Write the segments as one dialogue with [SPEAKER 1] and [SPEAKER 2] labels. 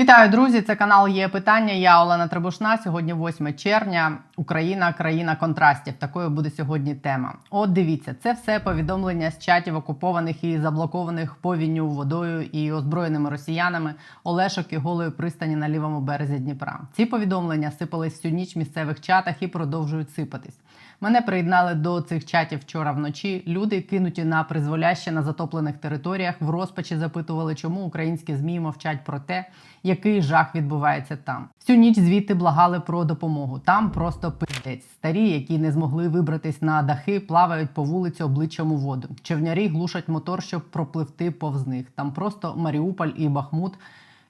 [SPEAKER 1] Вітаю, друзі! Це канал є питання. Я Олена Требушна. Сьогодні 8 червня. Україна, країна контрастів. Такою буде сьогодні тема. От дивіться, це все повідомлення з чатів окупованих і заблокованих повінню водою і озброєними росіянами Олешок і голої пристані на лівому березі Дніпра. Ці повідомлення сипались всю ніч в місцевих чатах і продовжують сипатись. Мене приєднали до цих чатів вчора вночі. Люди, кинуті на призволяще на затоплених територіях, в розпачі запитували, чому українські змі мовчать про те, який жах відбувається там. Всю ніч звідти благали про допомогу. Там просто пиздець. Старі, які не змогли вибратись на дахи, плавають по вулиці обличчям у воду. Човнярі глушать мотор, щоб пропливти повз них. Там просто Маріуполь і Бахмут.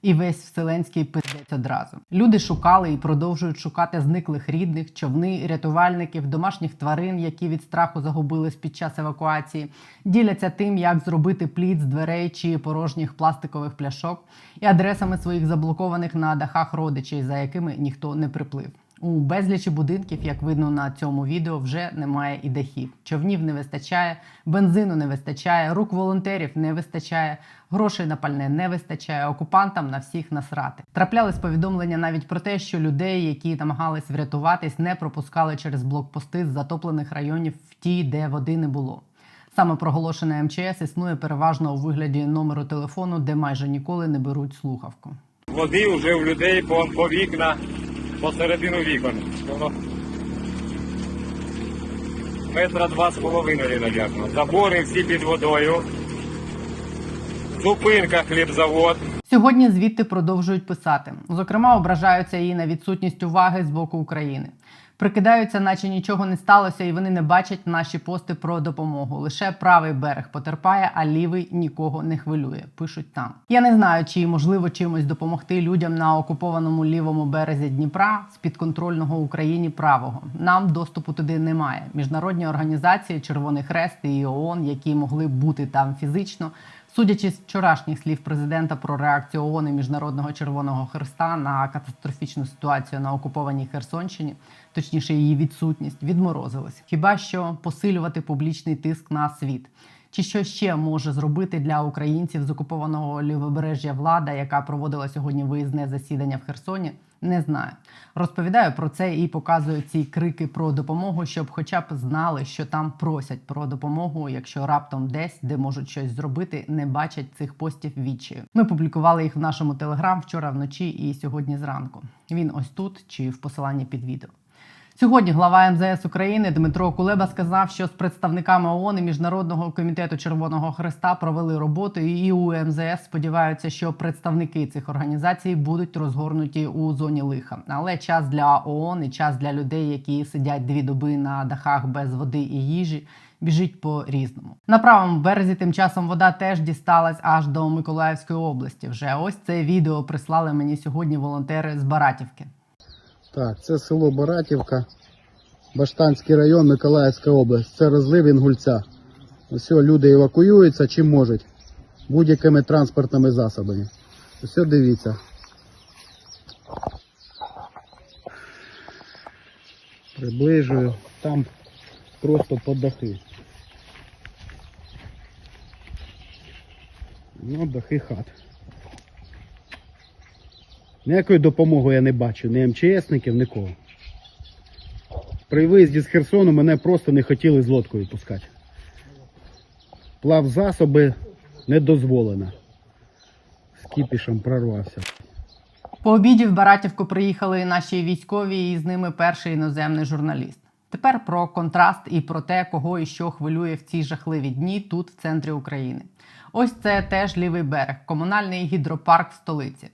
[SPEAKER 1] І весь вселенський пиздець одразу. Люди шукали і продовжують шукати зниклих рідних, човни, рятувальників, домашніх тварин, які від страху загубились під час евакуації, діляться тим, як зробити плід з дверей чи порожніх пластикових пляшок, і адресами своїх заблокованих на дахах родичів, за якими ніхто не приплив. У безлічі будинків, як видно на цьому відео, вже немає і дахів. Човнів не вистачає, бензину не вистачає, рук волонтерів не вистачає, грошей на пальне не вистачає, окупантам на всіх насрати. Траплялись повідомлення навіть про те, що людей, які намагались врятуватись, не пропускали через блокпости з затоплених районів в ті, де води не було. Саме проголошене МЧС існує переважно у вигляді номеру телефону, де майже ніколи не беруть слухавку.
[SPEAKER 2] Води вже у людей по, по вікна, посередину вікон. Метра два з половиною, навірно. Забори всі під водою. Зупинка хлібзавод.
[SPEAKER 1] Сьогодні звідти продовжують писати. Зокрема, ображаються і на відсутність уваги з боку України. Прикидаються, наче нічого не сталося, і вони не бачать наші пости про допомогу. Лише правий берег потерпає, а лівий нікого не хвилює. Пишуть там. Я не знаю, чи можливо чимось допомогти людям на окупованому лівому березі Дніпра з підконтрольного Україні правого. Нам доступу туди немає. Міжнародні організації, Червоний Хрест і ООН, які могли бути там фізично. Судячи з вчорашніх слів президента про реакцію ООН і Міжнародного Червоного Хреста на катастрофічну ситуацію на окупованій Херсонщині, точніше її відсутність, відморозились. Хіба що посилювати публічний тиск на світ? Чи що ще може зробити для українців з окупованого лівобережжя влада, яка проводила сьогодні виїзне засідання в Херсоні? Не знаю. Розповідаю про це і показую ці крики про допомогу, щоб хоча б знали, що там просять про допомогу, якщо раптом десь, де можуть щось зробити, не бачать цих постів вічі. Ми публікували їх в нашому телеграм вчора вночі і сьогодні зранку. Він ось тут чи в посиланні під відео. Сьогодні глава МЗС України Дмитро Кулеба сказав, що з представниками ООН і Міжнародного комітету Червоного Хреста провели роботу, і у МЗС сподіваються, що представники цих організацій будуть розгорнуті у зоні лиха. Але час для ООН і час для людей, які сидять дві доби на дахах без води і їжі. Біжить по різному на правому березі. Тим часом вода теж дісталась аж до Миколаївської області. Вже ось це відео прислали мені сьогодні волонтери з Баратівки.
[SPEAKER 3] Так, це село Баратівка, Баштанський район, Миколаївська область. Це розлив Інгульця. Ось люди евакуюються чим можуть. Будь-якими транспортними засобами. Ось дивіться. Приближую. Там просто по дахи. Ну, дахи хат. Ніякої допомоги я не бачу, ні МЧСників, нікого. При виїзді з Херсону мене просто не хотіли з лодкою пускати. Плав засоби не дозволено. З кіпішем прорвався.
[SPEAKER 1] По обіді в Баратівку приїхали наші військові, і з ними перший іноземний журналіст. Тепер про контраст і про те, кого і що хвилює в ці жахливі дні тут, в центрі України. Ось це теж лівий берег, комунальний гідропарк в столиці.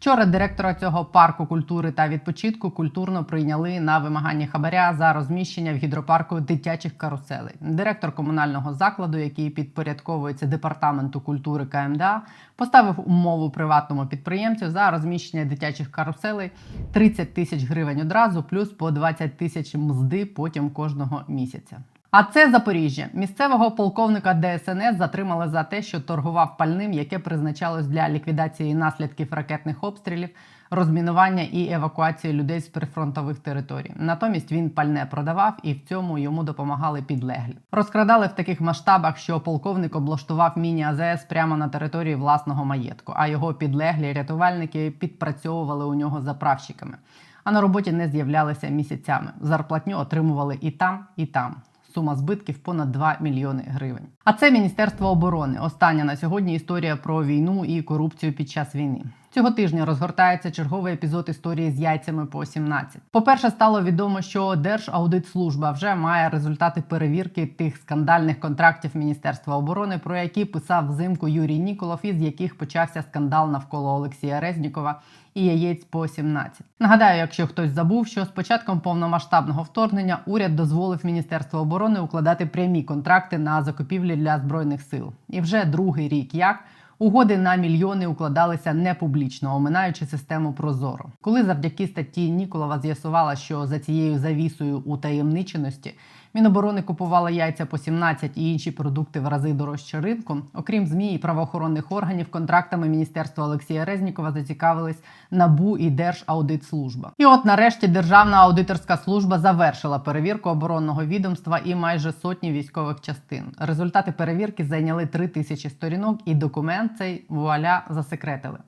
[SPEAKER 1] Вчора директора цього парку культури та відпочинку культурно прийняли на вимагання хабаря за розміщення в гідропарку дитячих каруселей. Директор комунального закладу, який підпорядковується департаменту культури КМДА, поставив умову приватному підприємцю за розміщення дитячих каруселей 30 тисяч гривень одразу, плюс по 20 тисяч мзди потім кожного місяця. А це Запоріжжя. Місцевого полковника ДСНС затримали за те, що торгував пальним, яке призначалось для ліквідації наслідків ракетних обстрілів, розмінування і евакуації людей з прифронтових територій. Натомість він пальне продавав і в цьому йому допомагали підлеглі. Розкрадали в таких масштабах, що полковник облаштував міні-АЗС прямо на території власного маєтку, а його підлеглі рятувальники підпрацьовували у нього заправщиками. А на роботі не з'являлися місяцями. Зарплатню отримували і там, і там. Сума збитків понад 2 мільйони гривень. А це Міністерство оборони. Остання на сьогодні історія про війну і корупцію під час війни. Цього тижня розгортається черговий епізод історії з яйцями по 17. По-перше, стало відомо, що Держаудитслужба вже має результати перевірки тих скандальних контрактів Міністерства оборони, про які писав взимку Юрій Ніколов, із яких почався скандал навколо Олексія Резнікова і яєць по 17. Нагадаю, якщо хтось забув, що з початком повномасштабного вторгнення уряд дозволив Міністерству оборони укладати прямі контракти на закупівлі для збройних сил. І вже другий рік як. Угоди на мільйони укладалися не публічно, оминаючи систему Прозоро. Коли завдяки статті Ніколова з'ясувала, що за цією завісою у таємниченості Міноборони купувало яйця по 17 і інші продукти в рази дорожче ринку. Окрім ЗМІ і правоохоронних органів, контрактами Міністерства Олексія Резнікова зацікавились НАБУ і Держаудитслужба. І от нарешті Державна аудиторська служба завершила перевірку оборонного відомства і майже сотні військових частин. Результати перевірки зайняли 3 тисячі сторінок, і документ цей вуаля засекретили.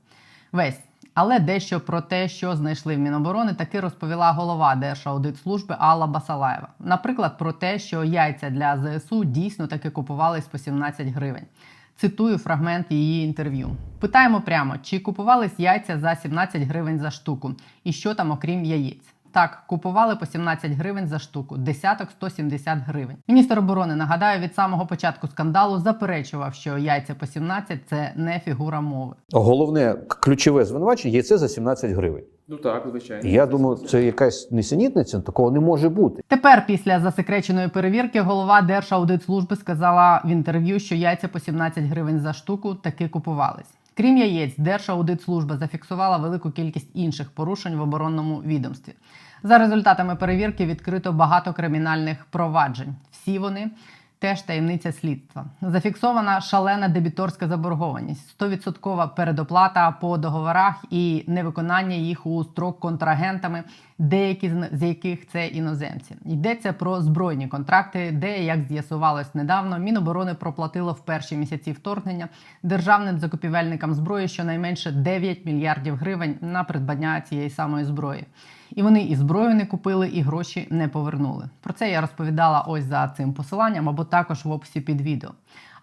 [SPEAKER 1] Весь. Але дещо про те, що знайшли в Міноборони, таки розповіла голова Держаудитслужби Алла Басалаєва. Наприклад, про те, що яйця для ЗСУ дійсно таки купувались по 17 гривень. Цитую фрагмент її інтерв'ю. Питаємо прямо, чи купувались яйця за 17 гривень за штуку, і що там окрім яєць. Так, купували по 17 гривень за штуку, десяток 170 гривень. Міністр оборони нагадаю, від самого початку скандалу заперечував, що яйця по 17 – це не фігура мови.
[SPEAKER 4] Головне ключове звинувачення яйце за 17 гривень.
[SPEAKER 5] Ну так, звичайно.
[SPEAKER 4] Я думаю, це якась несенітниця, такого не може бути.
[SPEAKER 1] Тепер, після засекреченої перевірки, голова Держаудитслужби сказала в інтерв'ю, що яйця по 17 гривень за штуку таки купувались. Крім яєць, Держаудитслужба зафіксувала велику кількість інших порушень в оборонному відомстві. За результатами перевірки відкрито багато кримінальних проваджень. Всі вони теж таємниця слідства. Зафіксована шалена дебіторська заборгованість, 100% передоплата по договорах і невиконання їх у строк контрагентами, деякі з- яких це іноземці. Йдеться про збройні контракти, де, як з'ясувалось недавно, Міноборони проплатило в перші місяці вторгнення державним закупівельникам зброї щонайменше 9 мільярдів гривень на придбання цієї самої зброї. І вони і зброю не купили, і гроші не повернули. Про це я розповідала ось за цим посиланням або також в описі під відео.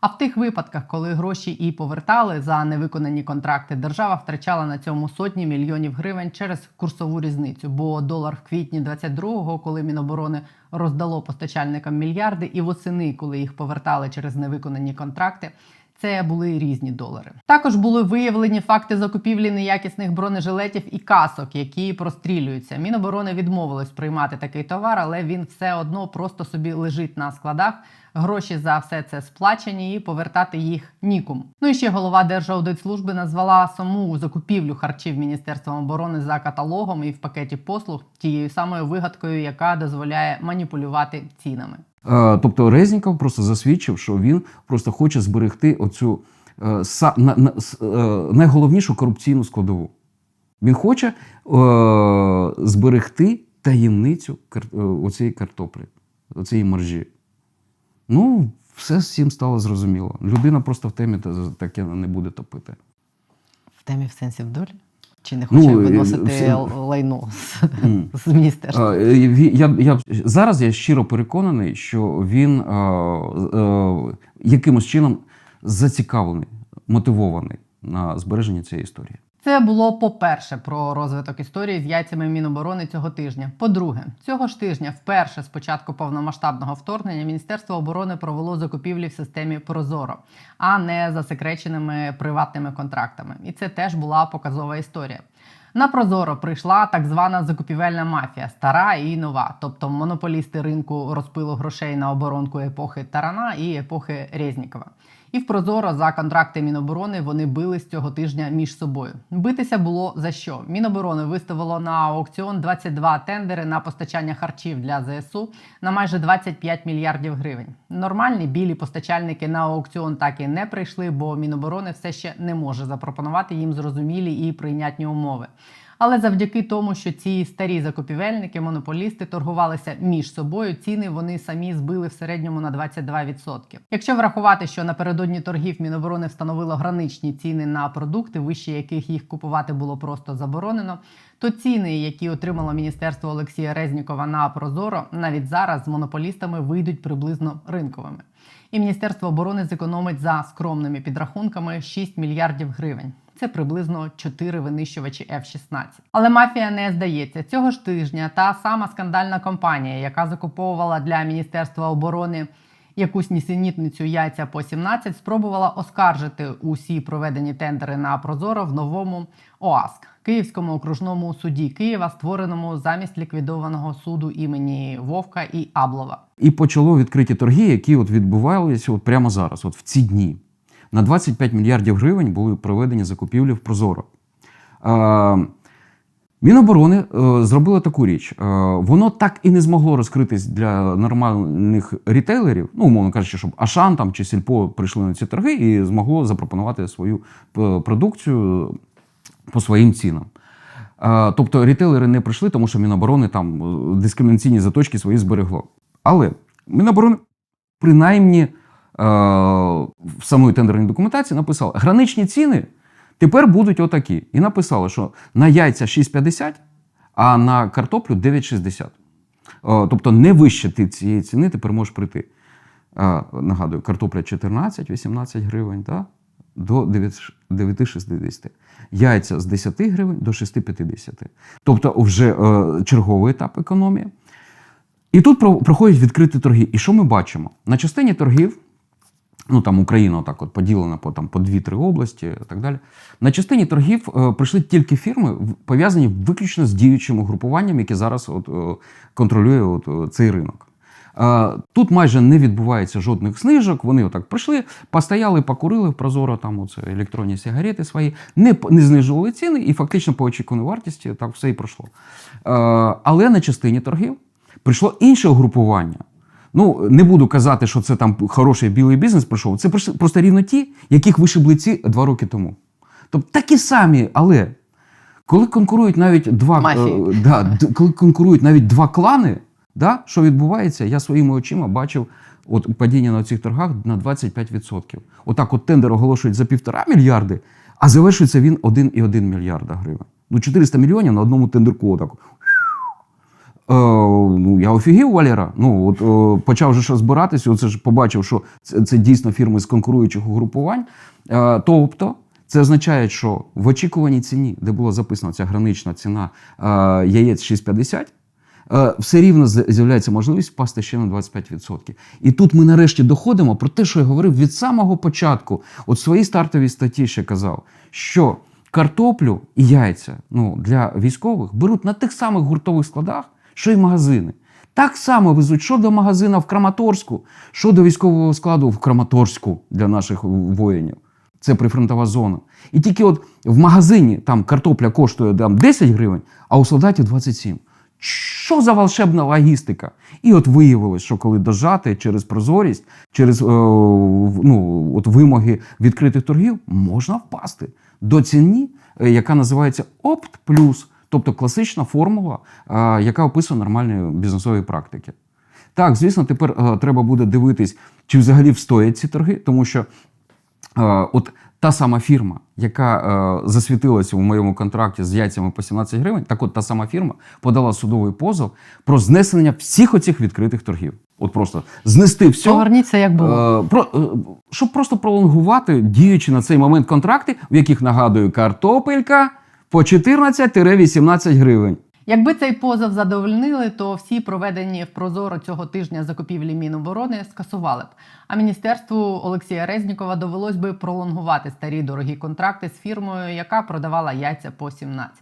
[SPEAKER 1] А в тих випадках, коли гроші і повертали за невиконані контракти, держава втрачала на цьому сотні мільйонів гривень через курсову різницю. Бо долар в квітні 22-го, коли Міноборони роздало постачальникам мільярди, і восени, коли їх повертали через невиконані контракти. Це були різні долари. Також були виявлені факти закупівлі неякісних бронежилетів і касок, які прострілюються. Міноборони відмовилось приймати такий товар, але він все одно просто собі лежить на складах. Гроші за все це сплачені і повертати їх нікому. Ну і ще голова Держаудитслужби назвала саму закупівлю харчів Міністерством оборони за каталогом і в пакеті послуг тією самою вигадкою, яка дозволяє маніпулювати цінами.
[SPEAKER 6] Е, Тобто Резніков просто засвідчив, що він просто хоче зберегти оцю е, е, найголовнішу корупційну складову. Він хоче зберегти таємницю оцієї картоплі, оцієї маржі. Ну, все цим стало зрозуміло. Людина просто в темі таке не буде топити.
[SPEAKER 1] В темі в сенсі в долі? Чи не хоче
[SPEAKER 6] ну,
[SPEAKER 1] виносити
[SPEAKER 6] всі-
[SPEAKER 1] лайно з,
[SPEAKER 6] mm.
[SPEAKER 1] з міністерства?
[SPEAKER 6] Е, Я, я, зараз я щиро переконаний, що він е, е, якимось чином зацікавлений, мотивований на збереження цієї історії.
[SPEAKER 1] Це було по-перше про розвиток історії з яйцями Міноборони цього тижня. По-друге, цього ж тижня, вперше з початку повномасштабного вторгнення, Міністерство оборони провело закупівлі в системі Прозоро, а не засекреченими приватними контрактами. І це теж була показова історія. На Прозоро прийшла так звана закупівельна мафія, стара і нова, тобто монополісти ринку розпилу грошей на оборонку епохи Тарана і епохи Резнікова. І в Прозоро за контракти Міноборони вони бились цього тижня між собою. Битися було за що? Міноборони виставило на аукціон 22 тендери на постачання харчів для ЗСУ на майже 25 мільярдів гривень. Нормальні білі постачальники на аукціон так і не прийшли, бо Міноборони все ще не може запропонувати їм зрозумілі і прийнятні умови. Але завдяки тому, що ці старі закупівельники, монополісти торгувалися між собою, ціни вони самі збили в середньому на 22%. Якщо врахувати, що напередодні торгів Міноборони встановило граничні ціни на продукти, вище яких їх купувати було просто заборонено, то ціни, які отримало міністерство Олексія Резнікова на Прозоро, навіть зараз з монополістами вийдуть приблизно ринковими. І Міністерство оборони зекономить за скромними підрахунками 6 мільярдів гривень. Це приблизно 4 винищувачі F-16. Але мафія не здається. Цього ж тижня та сама скандальна компанія, яка закуповувала для Міністерства оборони якусь нісенітницю яйця по 17, спробувала оскаржити усі проведені тендери на Прозоро в новому ОАСК Київському окружному суді Києва, створеному замість ліквідованого суду імені Вовка і Аблова.
[SPEAKER 6] І почало відкриті торги, які от відбувалися от прямо зараз, от в ці дні. На 25 мільярдів гривень були проведені закупівлі в Прозоро. Е, Міноборони е, зробило таку річ. Е, воно так і не змогло розкритись для нормальних рітейлерів, ну, умовно кажучи, щоб Ашан там, чи Сільпо прийшли на ці торги і змогло запропонувати свою продукцію по своїм цінам. Тобто рітейлери не прийшли, тому що Міноборони там дискримінаційні заточки свої зберегло. Але Міноборони принаймні в самої тендерній документації написали, граничні ціни тепер будуть отакі. І написали, що на яйця 6,50, а на картоплю 9,60. Е, Тобто не вище ти цієї ціни тепер можеш прийти. Е, Нагадую, картопля 14-18 гривень да? до 9 9,60. Яйця з 10 гривень до 6,50. Тобто вже е, черговий етап економії. І тут про- проходять відкриті торги. І що ми бачимо? На частині торгів, ну там Україна так от поділена по, там, по 2-3 області і так далі. На частині торгів е, прийшли тільки фірми, пов'язані виключно з діючим угрупуванням, яке зараз от, е, контролює от, е, цей ринок. Е, Тут майже не відбувається жодних знижок. Вони отак прийшли, постояли, покурили в прозоро там оце електронні сигарети свої, не, не знижували ціни, і фактично по очікуваній вартості так все і пройшло. Е, Але на частині торгів прийшло інше угрупування. Ну, не буду казати, що це там хороший білий бізнес прийшов. Це просто рівно ті, яких вишибли ці два роки тому. Тобто такі самі, але коли конкурують навіть два, е, да, коли конкурують навіть два клани, да, що відбувається, я своїми очима бачив от падіння на цих торгах на 25%. Отак от тендер оголошують за півтора мільярди, а завершується він 1,1 мільярда гривень. Ну, 400 мільйонів на одному тендерку. Отак. Е, ну, я офігів, Валера. Ну, от, е, почав вже збиратися, оце ж побачив, що це, це дійсно фірми з конкуруючих угрупувань. Е, тобто, це означає, що в очікуваній ціні, де була записана ця гранична ціна е, яєць 6,50, е, все рівно з'являється можливість впасти ще на 25%. І тут ми нарешті доходимо про те, що я говорив від самого початку. От в своїй стартовій статті ще казав, що картоплю і яйця ну, для військових беруть на тих самих гуртових складах, що й магазини. Так само везуть, що до магазина в Краматорську, що до військового складу в Краматорську для наших воїнів. Це прифронтова зона. І тільки от в магазині там картопля коштує там, 10 гривень, а у солдатів 27. Що за волшебна логістика? І от виявилось, що коли дожати через прозорість, через е, ну, от вимоги відкритих торгів, можна впасти до ціні, е, яка називається Опт плюс, тобто класична формула, яка описує нормальні бізнесові практики. Так, звісно, тепер е, треба буде дивитись, чи взагалі встоять ці торги, тому що Е, от та сама фірма, яка е, засвітилася у моєму контракті з яйцями по 17 гривень, так от та сама фірма подала судовий позов про знесення всіх оцих відкритих торгів. От просто знести все.
[SPEAKER 1] Поверніться, як було.
[SPEAKER 6] Е, про, е, щоб просто пролонгувати діючі на цей момент контракти, в яких нагадую картопелька по 14-18 гривень.
[SPEAKER 1] Якби цей позов задовольнили, то всі проведені в Прозоро цього тижня закупівлі Міноборони скасували б. А міністерству Олексія Резнікова довелось би пролонгувати старі дорогі контракти з фірмою, яка продавала яйця по 17.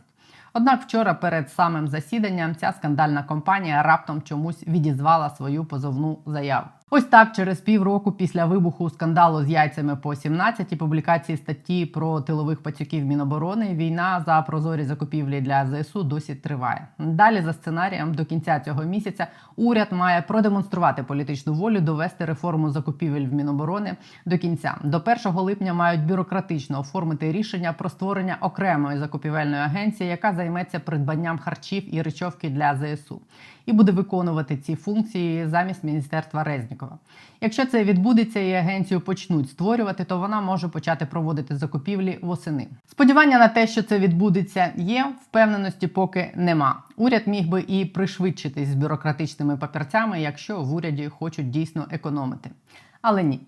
[SPEAKER 1] Однак вчора перед самим засіданням ця скандальна компанія раптом чомусь відізвала свою позовну заяву. Ось так, через півроку після вибуху скандалу з яйцями по 17 і публікації статті про тилових пацюків Міноборони, війна за прозорі закупівлі для ЗСУ досі триває. Далі за сценарієм до кінця цього місяця уряд має продемонструвати політичну волю довести реформу закупівель в Міноборони до кінця. До 1 липня мають бюрократично оформити рішення про створення окремої закупівельної агенції, яка займеться придбанням харчів і речовки для ЗСУ і буде виконувати ці функції замість міністерства Резнікова. Якщо це відбудеться і агенцію почнуть створювати, то вона може почати проводити закупівлі восени. Сподівання на те, що це відбудеться, є впевненості, поки нема. Уряд міг би і пришвидшитись з бюрократичними папірцями, якщо в уряді хочуть дійсно економити. Але ні.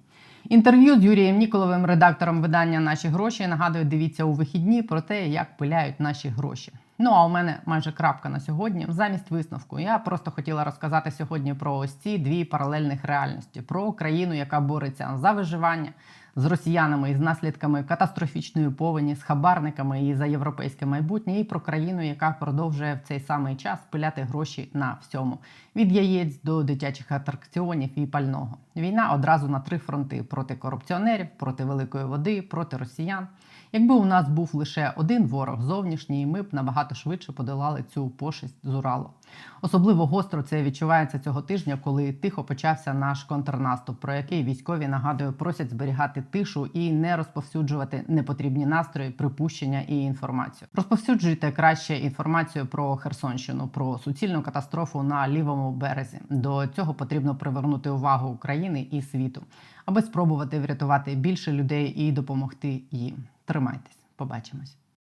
[SPEAKER 1] Інтерв'ю з Юрієм Ніколовим, редактором видання Наші гроші. Нагадую, дивіться у вихідні про те, як пиляють наші гроші. Ну а у мене майже крапка на сьогодні. Замість висновку я просто хотіла розказати сьогодні про ось ці дві паралельних реальності: про країну, яка бореться за виживання з росіянами і з наслідками катастрофічної повені, з хабарниками і за європейське майбутнє, і про країну, яка продовжує в цей самий час пиляти гроші на всьому: від яєць до дитячих атракціонів і пального. Війна одразу на три фронти: проти корупціонерів, проти великої води, проти росіян. Якби у нас був лише один ворог зовнішній, ми б набагато швидше подолали цю пошесть з Уралу. Особливо гостро це відчувається цього тижня, коли тихо почався наш контрнаступ, про який військові нагадую просять зберігати тишу і не розповсюджувати непотрібні настрої, припущення і інформацію. Розповсюджуйте краще інформацію про Херсонщину, про суцільну катастрофу на лівому березі. До цього потрібно привернути увагу України і світу, аби спробувати врятувати більше людей і допомогти їм. Тримайтесь, побачимось.